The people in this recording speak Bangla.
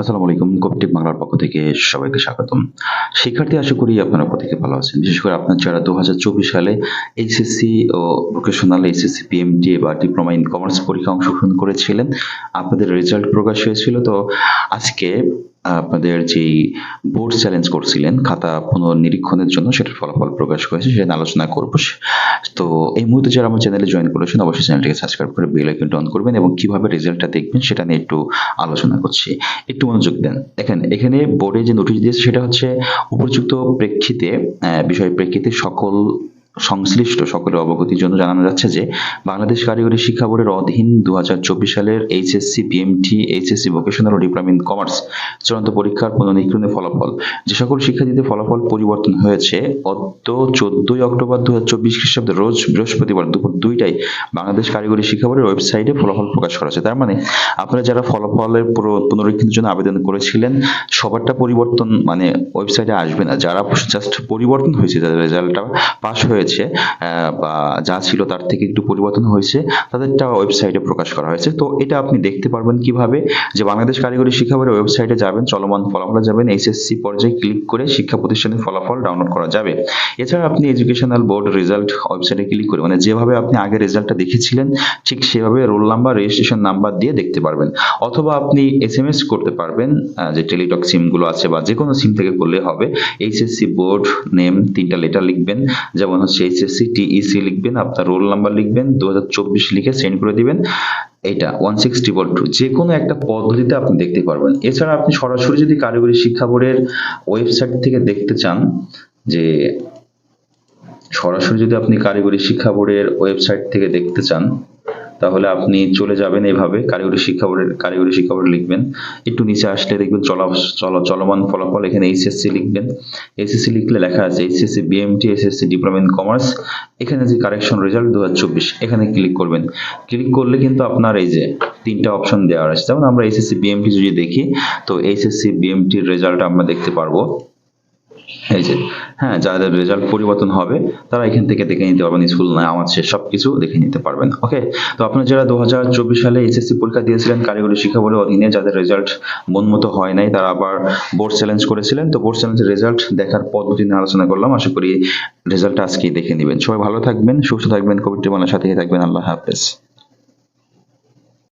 আসসালামু আলাইকুম কপটিক বাংলার পক্ষ থেকে সবাইকে স্বাগতম। শিক্ষার্থী, আশা করি আপনারা প্রত্যেকে ভালো আছেন। বিশেষ করে আপনার যারা দু হাজার চব্বিশ সালে এইচএসসি ও ভোকেশনাল এইচএসসি পিএমটি বা ডিপ্লোমা ইন কমার্স পরীক্ষা অংশগ্রহণ করেছিলেন, আপনাদের রেজাল্ট প্রকাশ হয়েছিল। তো আজকে আপনাদের যেই বোর্ড চ্যালেঞ্জ করছিলেন, খাতা পুনর্নিরীক্ষণের জন্য সেটার ফলাফল প্রকাশ করেছে, সেটা আলোচনা করব। তো এই মুহূর্তে যারা আমার চ্যানেলে জয়েন করেছেন, অবশ্যই চ্যানেলটিকে সাবস্ক্রাইব করে বেল আইকনটা অন করবেন এবং কীভাবে রেজাল্টটা দেখবেন সেটা নিয়ে একটু আলোচনা করছি। একটু মনোযোগ দেন। দেখেন, এখানে বোর্ডে যে নোটিশ দিয়েছে সেটা হচ্ছে উপযুক্ত প্রেক্ষিতে বিষয় প্রেক্ষিতে সকল সংশ্লিষ্ট সকলের অবগতির জন্য জানানো যাচ্ছে যে, বাংলাদেশ কারিগরি শিক্ষা বোর্ডের অধীন দু হাজার চব্বিশ সালের এইচএসসি, পিএমটি, এইচএসসি ভোকেশনাল ও ডিপ্লোমা ইন কমার্স চূড়ান্ত পরীক্ষার পুনর্নিরীক্ষণের ফলাফল। যে সকল শিক্ষার্থীদের ফলাফল পরিবর্তন হয়েছে অদ্য চোদ্দই অক্টোবর দু হাজার চব্বিশ খ্রিস্টাব্দে রোজ বৃহস্পতিবার দুপুর দুইটায় বাংলাদেশ কারিগরি শিক্ষা বোর্ডের ওয়েবসাইটে ফলাফল প্রকাশ করা হয়েছে। তার মানে আপনারা যারা ফলাফলের পুনরীক্ষণের জন্য আবেদন করেছিলেন, সবারটা পরিবর্তন মানে ওয়েবসাইটে আসবে না। যারা জাস্ট পরিবর্তন হয়েছে, যাদের রেজাল্টটা পাস হয়েছে আহ, বা যা ছিল তার থেকে একটু পরিবর্তন হয়েছে তাদেরটা ওয়েবসাইটে প্রকাশ করা হয়েছে। তো এটা আপনি দেখতে পারবেন কীভাবে? যে বাংলাদেশ কারিগরি শিক্ষা বোর্ডের ওয়েবসাইটে যাবেন চলমান ফলাফলে যাবেন এইচএসসি পর্যায়ে ক্লিক করে শিক্ষা প্রতিষ্ঠানের ফলাফল ডাউনলোড করা যাবে। এছাড়া আপনি এডুকেশনাল বোর্ড রেজাল্ট ওয়েবসাইটে ক্লিক করে মানে যেভাবে আপনি আগে রেজাল্টটা দেখেছিলেন ঠিক সেভাবে রোল নাম্বার রেজিস্ট্রেশন নাম্বার দিয়ে দেখতে পারবেন। অথবা আপনি এস এম এস করতে পারবেন যে টেলিটক সিমগুলো আছে বা যে কোনো সিম থেকে করলে হবে। এইচএসসি বোর্ড নেম তিনটা লেটার লিখবেন যেমন হচ্ছে এইচএসসি টিইসি লিখবেন, আপনার রোল নাম্বার লিখবেন দু হাজার চব্বিশ লিখে সেন্ড করে দিবেন। এটা ওয়ান সিক্স ট্রিপল টু যে কোনো একটা পদ্ধতিতে আপনি দেখতে পারবেন। এছাড়া আপনি সরাসরি যদি কারিগরি শিক্ষা বোর্ডের ওয়েবসাইট থেকে দেখতে চান, যে সরাসরি যদি আপনি কারিগরি শিক্ষা বোর্ডের ওয়েবসাইট থেকে দেখতে চান তাহলে আপনি চলে যাবেন এইভাবে কারিগরি শিক্ষা বোর্ডের, কারিগরি শিক্ষা বোর্ড লিখবেন। একটু নিচে আসলে দেখবেন চলা, চলমান ফলাফল এখানে এইচএসসি লিখবেন। এইচএসসি লিখলে লেখা আছে HSC BMT SSC diploma in commerce এখানে যে কারেকশন রেজাল্ট দু হাজার চব্বিশ, এখানে ক্লিক করবেন। ক্লিক করলে কিন্তু আপনার এই যে তিনটা অপশন দেওয়া আছে। যেমন আমরা এইচএসসি বিএমটি যদি দেখি, তো এইচএসসি বিএমটির রেজাল্ট আমরা দেখতে পারব। এই যে হ্যাঁ যাদের রেজাল্ট পরিবর্তন হবে, তারা এখান থেকে দেখে নিতে পারবেন স্কুল না, আমার সে সব কিছু দেখে নিতে পারবেন ওকে তো আপনারা যারা দু হাজার চব্বিশ সালে এইচএসসি পরীক্ষা দিয়েছিলেন, কারিগরি শিক্ষা বোর্ডের অধীনে, যাদের রেজাল্ট মন মতো হয় নাই, তারা আবার বোর্ড চ্যালেঞ্জ করেছিলেন, তো বোর্ড চ্যালেঞ্জের রেজাল্ট দেখার পদ্ধতি নিয়ে আলোচনা করলাম, আশা করি রেজাল্ট আজকেই দেখে নেবেন। সবাই ভালো থাকবেন, সুস্থ থাকবেন কোভিড টিমানের সাথে থাকবেন, আল্লাহ হাফেজ।